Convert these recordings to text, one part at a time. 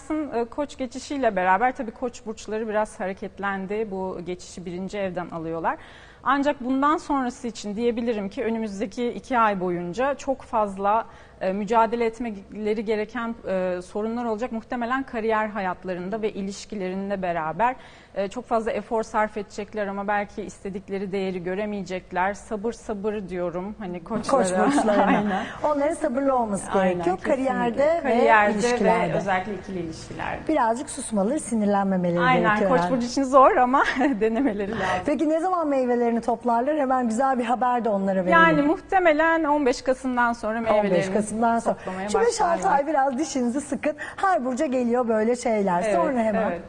Mars'ın e, koç geçişiyle beraber tabii koç burçları biraz hareketlendi. Bu geçişi birinci evden alıyorlar. Ancak bundan sonrası için diyebilirim ki önümüzdeki iki ay boyunca çok fazla e, mücadele etmeleri gereken e, sorunlar olacak. Muhtemelen kariyer hayatlarında ve ilişkilerinde beraber e, çok fazla efor sarf edecekler ama belki istedikleri değeri göremeyecekler. Sabır sabır diyorum hani koçlara. Koç burçlarına. Aynen. Onların sabırlı olması Aynen, gerekiyor. kesinlikle. Kariyerde, Kariyerde ve ilişkilerde. ve özellikle ikili ilişkilerde. Birazcık susmaları, sinirlenmemeleri Aynen gerekiyor. Koç herhalde. burcu için zor ama denemeleri lazım. Peki ne zaman meyvelerini toplarlar? Hemen güzel bir haber de onlara verelim. Yani muhtemelen 15 Kasım'dan sonra meyvelerini 15 Kasım'dan sonra. toplamaya Şu 5-6 başlarlar. ay biraz dişinizi sıkın. Her burca geliyor böyle şeyler. Evet, sonra hemen. evet.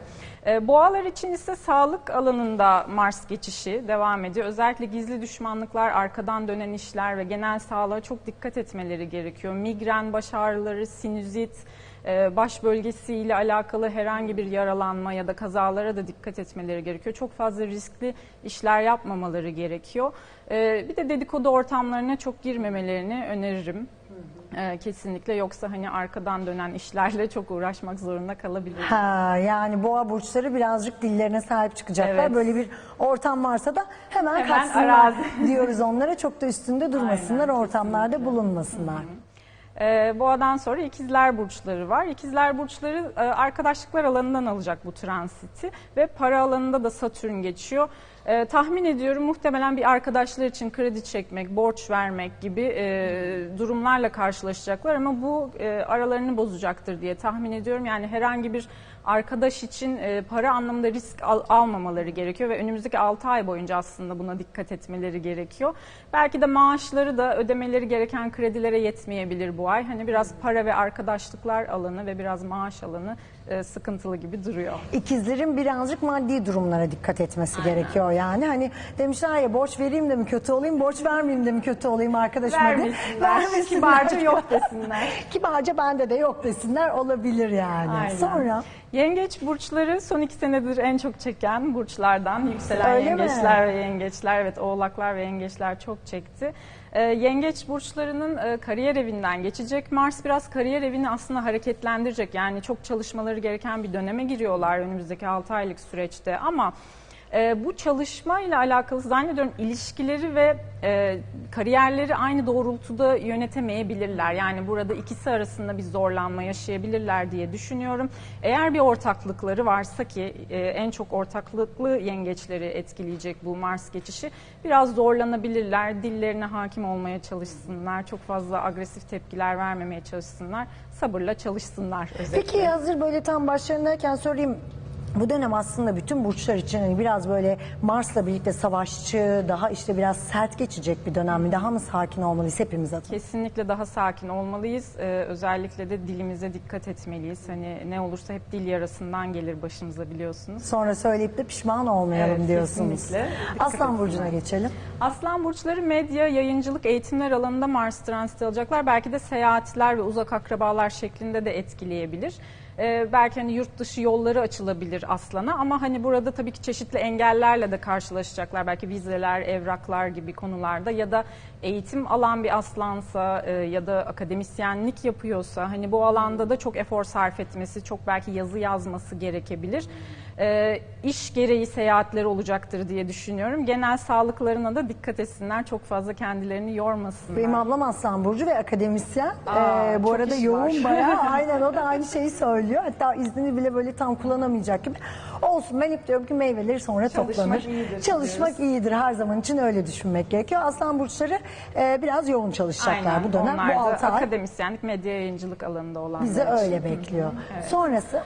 Ee, Boğalar için ise sağlık alanında Mars geçişi devam ediyor. Özellikle gizli düşmanlıklar, arkadan dönen işler ve genel sağlığa çok dikkat etmeleri gerekiyor. Migren, baş ağrıları, sinüzit, e, baş bölgesiyle alakalı herhangi bir yaralanma ya da kazalara da dikkat etmeleri gerekiyor. Çok fazla riskli işler yapmamaları gerekiyor. Ee, Bir de dedikodu ortamlarına çok girmemelerini öneririm. Ee, Kesinlikle yoksa hani arkadan dönen işlerle çok uğraşmak zorunda kalabilir. Ha, yani boğa burçları birazcık dillerine sahip çıkacaklar. Evet. Böyle bir ortam varsa da hemen, Hemen kaçsınlar arazi. diyoruz onlara. Çok da üstünde durmasınlar, Aynen, ortamlarda bulunmasınlar. Ee, Boğadan sonra ikizler burçları var. İkizler burçları e, arkadaşlıklar alanından alacak bu transiti ve para alanında da Satürn geçiyor. Ee, tahmin ediyorum muhtemelen bir arkadaşlar için kredi çekmek, borç vermek gibi e, durumlarla karşılaşacaklar ama bu e, aralarını bozacaktır diye tahmin ediyorum. Yani herhangi bir arkadaş için e, para anlamında risk al- almamaları gerekiyor ve önümüzdeki 6 ay boyunca aslında buna dikkat etmeleri gerekiyor. Belki de maaşları da ödemeleri gereken kredilere yetmeyebilir bu ay. Hani biraz para ve arkadaşlıklar alanı ve biraz maaş alanı e, sıkıntılı gibi duruyor. İkizlerin birazcık maddi durumlara dikkat etmesi gerekiyor yani. Hani demişler ya borç vereyim de mi kötü olayım, borç vermeyeyim de mi kötü olayım arkadaşıma diye. Vermesinler. Kibarca yok desinler. Kibarca bende de yok desinler olabilir yani. Aynen. Sonra Yengeç burçları son iki senedir en çok çeken burçlardan. Yükselen Öyle mi? yengeçler ve yengeçler, evet oğlaklar ve yengeçler çok çekti. Ee, yengeç burçlarının e, kariyer evinden geçecek. Mars biraz kariyer evini aslında hareketlendirecek. Yani çok çalışmaları gereken bir döneme giriyorlar önümüzdeki 6 aylık süreçte ama e, bu çalışmayla alakalı zannediyorum ilişkileri ve e, kariyerleri aynı doğrultuda yönetemeyebilirler. Yani burada ikisi arasında bir zorlanma yaşayabilirler diye düşünüyorum. Eğer bir ortaklıkları varsa ki e, en çok ortaklıklı yengeçleri etkileyecek bu Mars geçişi biraz zorlanabilirler. Dillerine hakim olmaya çalışsınlar. Çok fazla agresif tepkiler vermemeye çalışsınlar. Sabırla çalışsınlar özetle. Peki hazır böyle tam başlarındayken sorayım. Bu dönem aslında bütün burçlar için hani biraz böyle Mars'la birlikte savaşçı, daha işte biraz sert geçecek bir dönem mi? Daha mı sakin olmalıyız hepimiz adına? Kesinlikle daha sakin olmalıyız. Ee, özellikle de dilimize dikkat etmeliyiz. Hani ne olursa hep dil yarasından gelir başımıza biliyorsunuz. Sonra söyleyip de pişman olmayalım Evet, diyorsunuz. kesinlikle. Dikkat Aslan. Burcu'na geçelim. Aslan burçları medya, yayıncılık, eğitimler alanında Mars transit alacaklar. Belki de seyahatler ve uzak akrabalar şeklinde de etkileyebilir. Ee, belki hani yurt dışı yolları açılabilir aslana ama hani burada tabii ki çeşitli engellerle de karşılaşacaklar. Belki vizeler, evraklar gibi konularda ya da eğitim alan bir aslansa e, ya da akademisyenlik yapıyorsa hani bu alanda da çok efor sarf etmesi, çok belki yazı yazması gerekebilir. Ee, iş gereği seyahatler olacaktır diye düşünüyorum. Genel sağlıklarına da dikkat etsinler. Çok fazla kendilerini yormasınlar. Benim ablam Aslan Burcu ve akademisyen. Aa, Ee, bu arada yoğun var. bayağı aynen o da aynı şeyi söylüyor. Hatta iznini bile böyle tam kullanamayacak gibi. Olsun ben hep diyorum ki meyveleri sonra Çalışmak toplanır. iyidir Çalışmak iyidir her zaman için öyle düşünmek gerekiyor. Aslan Burçları e, biraz yoğun çalışacaklar Aynen. bu dönem. Bu da 6 ay akademisyenlik, medya yayıncılık alanında olanlar bizi öyle bekliyor. Sonrası Ee,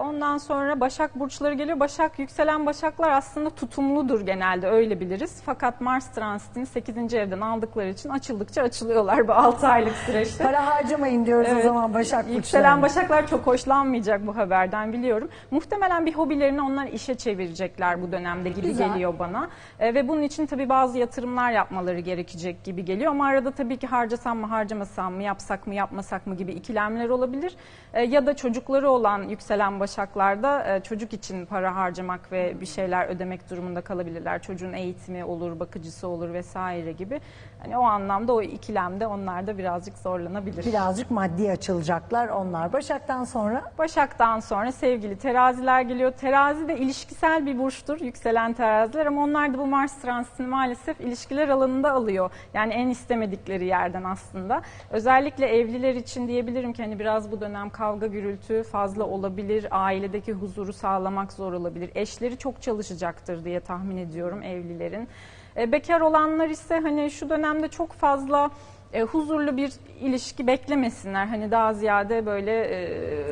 ondan sonra Başak burçları geliyor. Başak yükselen Başaklar aslında tutumludur genelde öyle biliriz. Fakat Mars transitini 8. evden aldıkları için açıldıkça açılıyorlar bu 6 aylık süreçte. para harcamayın diyoruz o Evet. zaman Başak Yükselen Burçlarına. Başaklar çok hoşlanmayacak bu haberden biliyorum. Muhtemelen bir hobilerini onlar işe çevirecekler bu dönemde gibi Güzel. geliyor bana. E, ve bunun için tabii bazı yatırımlar yapmaları gerekecek gibi geliyor. Ama arada tabii ki harcasam mı harcamasam mı yapsak mı yapmasak mı gibi ikilemler olabilir. E, ya da çocukları olan yükselen yükselen başaklarda e, çocuk için para harcamak ve bir şeyler ödemek durumunda kalabilirler. Çocuğun eğitimi olur, bakıcısı olur vesaire gibi. Hani o anlamda o ikilemde onlar da birazcık zorlanabilir. Birazcık maddi açılacaklar onlar. Başak'tan sonra Başak'tan sonra sevgili teraziler geliyor. Terazi de ilişkisel bir burçtur yükselen teraziler ama onlar da bu Mars transitini maalesef ilişkiler alanında alıyor. Yani en istemedikleri yerden aslında. Özellikle evliler için diyebilirim ki hani biraz bu dönem kavga gürültü fazla olabilir. Ailedeki huzuru sağlamak zor olabilir. Eşleri çok çalışacaktır diye tahmin ediyorum evlilerin. E, bekar olanlar ise hani şu dönemde çok fazla e, huzurlu bir ilişki beklemesinler. Hani daha ziyade böyle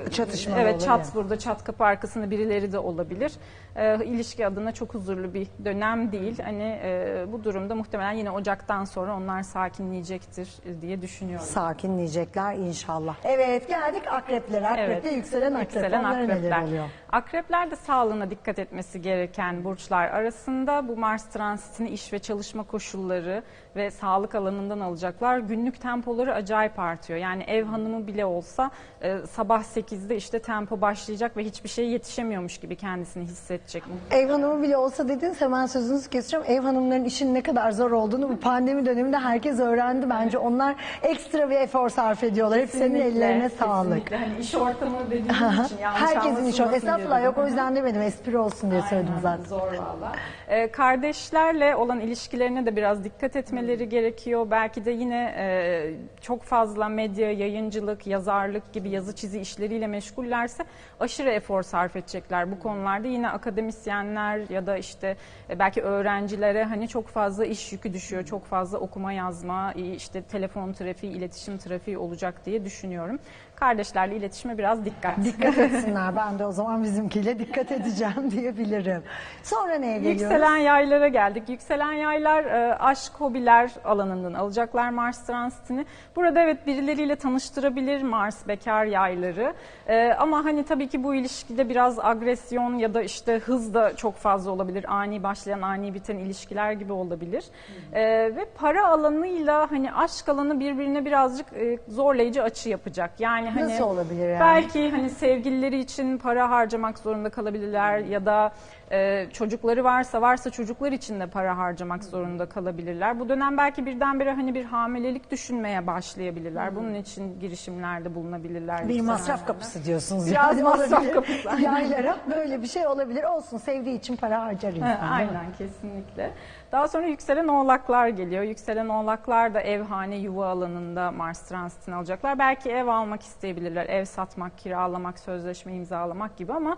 e, Çatışmalı Evet çat yani. burada çat kapı arkasında birileri de olabilir. E, ilişki adına çok huzurlu bir dönem değil. Hani e, bu durumda muhtemelen yine Ocak'tan sonra onlar sakinleyecektir diye düşünüyorum. sakinleyecekler inşallah. Evet geldik akreplere. Akrepte yükselen akrep. Yükselen Onlara neler akrepler. oluyor? Akrepler de sağlığına dikkat etmesi gereken burçlar arasında bu Mars transitini iş ve çalışma koşulları ve sağlık alanından alacaklar. Günlük tempoları acayip artıyor. Yani ev hanımı bile olsa e, sabah 8'de işte tempo başlayacak ve hiçbir şeye yetişemiyormuş gibi kendisini hissedecek. Ev hanımı bile olsa dediniz hemen sözünüzü keseceğim. Ev hanımların işin ne kadar zor olduğunu bu pandemi döneminde herkes öğrendi. Bence onlar ekstra bir efor sarf ediyorlar. Hep senin ellerine sağlık. kesinlikle. Hani iş ortamı dediğimiz için yanlış Herkesin işi o. anlaşılmasın Diye yok o yüzden demedim. Espri olsun diye söyledim Aynen, zaten. Zor valla. Ee, kardeşlerle olan ilişkilerine de biraz dikkat etmeleri gerekiyor. Belki de yine e, çok fazla medya, yayıncılık, yazarlık gibi yazı çizi işleriyle meşgullerse aşırı efor sarf edecekler bu konularda. Yine akademisyenler ya da işte e, belki öğrencilere hani çok fazla iş yükü düşüyor. Çok fazla okuma yazma, işte telefon trafiği, iletişim trafiği olacak diye düşünüyorum. Kardeşlerle iletişime biraz dikkat. Dikkat etsinler. Ben de o zaman bizimkiyle dikkat edeceğim diyebilirim. Sonra neye geliyoruz? Yükselen yaylara geldik. Yükselen yaylar e, aşk, hobiler alanından alacaklar Mars transitini. Burada evet birileriyle tanıştırabilir Mars bekar yayları. E, ama hani tabii ki bu ilişkide biraz agresyon ya da işte hız da çok fazla olabilir. Ani başlayan, ani biten ilişkiler gibi olabilir. E, ve para alanıyla hani aşk alanı birbirine birazcık zorlayıcı açı yapacak. Yani hani Nasıl olabilir yani? Belki hani sevgilileri için para harcamak zorunda kalabilirler ya da e, çocukları varsa varsa çocuklar için de para harcamak zorunda kalabilirler. Bu dönem belki birdenbire hani bir hamilelik düşünmeye başlayabilirler. Bunun için girişimlerde bulunabilirler. Bir masraf kapısı diyorsunuz. Biraz yani masraf olabilir. kapısı. Yaylara böyle bir şey olabilir. Olsun sevdiği için para harcar insan. Ha? Aynen kesinlikle. Daha sonra yükselen oğlaklar geliyor. Yükselen oğlaklar da ev, hane, yuva alanında Mars transitini alacaklar. Belki ev almak isteyebilirler. Ev satmak, kiralamak, sözleşme imzalamak gibi ama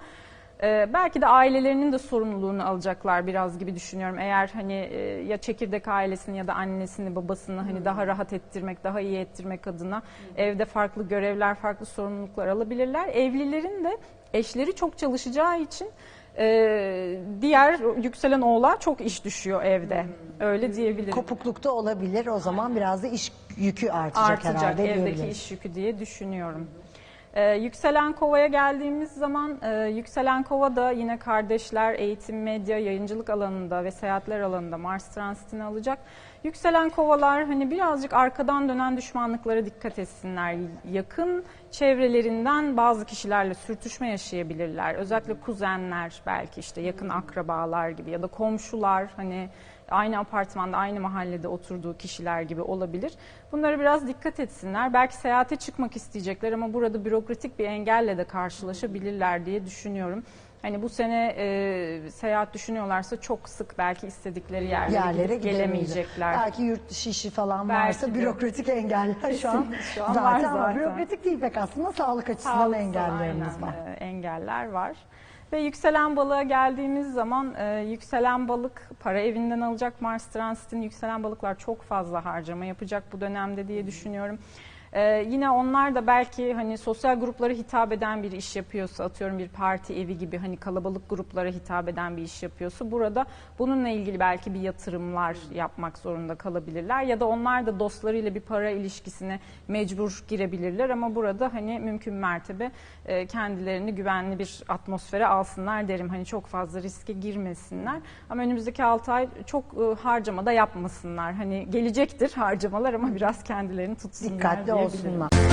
e, belki de ailelerinin de sorumluluğunu alacaklar biraz gibi düşünüyorum. Eğer hani e, ya çekirdek ailesini ya da annesini, babasını hani daha rahat ettirmek, daha iyi ettirmek adına evde farklı görevler, farklı sorumluluklar alabilirler. Evlilerin de eşleri çok çalışacağı için ee, diğer yükselen oğlağa çok iş düşüyor evde. Öyle diyebilirim. Kopuklukta olabilir. O zaman biraz da iş yükü artacak, Artacak herhalde evdeki diyebiliriz. iş yükü diye düşünüyorum. Ee, yükselen kovaya geldiğimiz zaman e, yükselen kova da yine kardeşler, eğitim, medya, yayıncılık alanında ve seyahatler alanında Mars transitini alacak. Yükselen kovalar hani birazcık arkadan dönen düşmanlıklara dikkat etsinler. Yakın çevrelerinden bazı kişilerle sürtüşme yaşayabilirler. Özellikle kuzenler belki işte yakın akrabalar gibi ya da komşular hani aynı apartmanda, aynı mahallede oturduğu kişiler gibi olabilir. Bunlara biraz dikkat etsinler. Belki seyahate çıkmak isteyecekler ama burada bürokratik bir engelle de karşılaşabilirler diye düşünüyorum. Hani bu sene e, seyahat düşünüyorlarsa çok sık belki istedikleri yerlere, yerlere gidip gelemeyecekler. Belki yurt dışı işi falan Belki varsa de. bürokratik engeller şu an, Şu an zaten, var zaten. bürokratik değil pek aslında sağlık açısından Sağlıksal, engellerimiz aynen, var. e, engeller var. Ve yükselen balığa geldiğimiz zaman e, yükselen balık para evinden alacak Mars transitini yükselen balıklar çok fazla harcama yapacak bu dönemde diye düşünüyorum. E, yine onlar da belki hani sosyal gruplara hitap eden bir iş yapıyorsa atıyorum bir parti evi gibi hani kalabalık gruplara hitap eden bir iş yapıyorsa burada bununla ilgili belki bir yatırımlar yapmak zorunda kalabilirler ya da onlar da dostlarıyla bir para ilişkisine mecbur girebilirler ama burada hani mümkün mertebe e, kendilerini güvenli bir atmosfere alsınlar derim. Hani çok fazla riske girmesinler. Ama önümüzdeki 6 ay çok e, harcama da yapmasınlar. Hani gelecektir harcamalar ama biraz kendilerini tutsunlar Dikkatli diyebilirim. olsunlar.